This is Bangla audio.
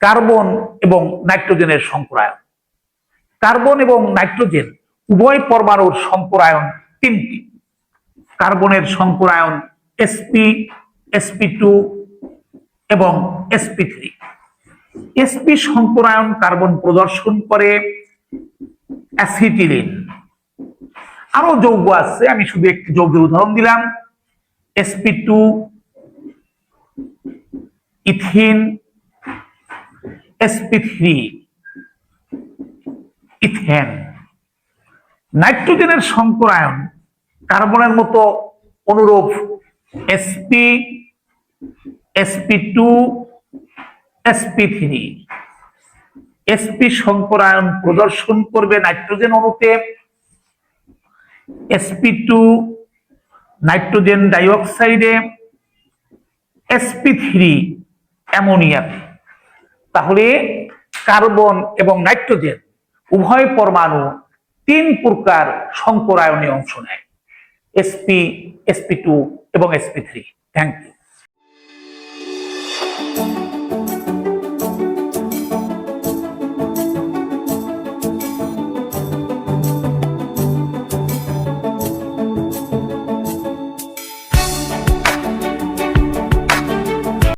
কার্বন এবং নাইট্রোজেনের সংকরায়ন কার্বন এবং নাইট্রোজেন উভয় পরমাণুর সংকরায়ন তিনটি। কার্বনের সংকরায়ন এসপি এসপি টু এবং এসপি থ্রি। এসপি সংকরায়ন কার্বন প্রদর্শন করে অ্যাসিটিলিন। আরও যৌগ আছে, আমি শুধু একটি যৌগের উদাহরণ দিলাম। SP two ethene SP three, ethane. নাইট্রোজেনের সংকরায়ন কার্বনের মতো অনুরূপ SP SP two, SP three. SP সংকরায়ন প্রদর্শন করবে নাইট্রোজেন অণুতে। এসপি টু নাইট্রোজেন ডাইঅক্সাইডে। এসপি থ্রি অ্যামোনিয়াতে তাহলে কার্বন এবং নাইট্রোজেন উভয় পরমাণু তিন প্রকার সংকরায়নে অংশ নেয়। এসপি এসপি টু এবং এসপি থ্রি থ্যাংক ইউ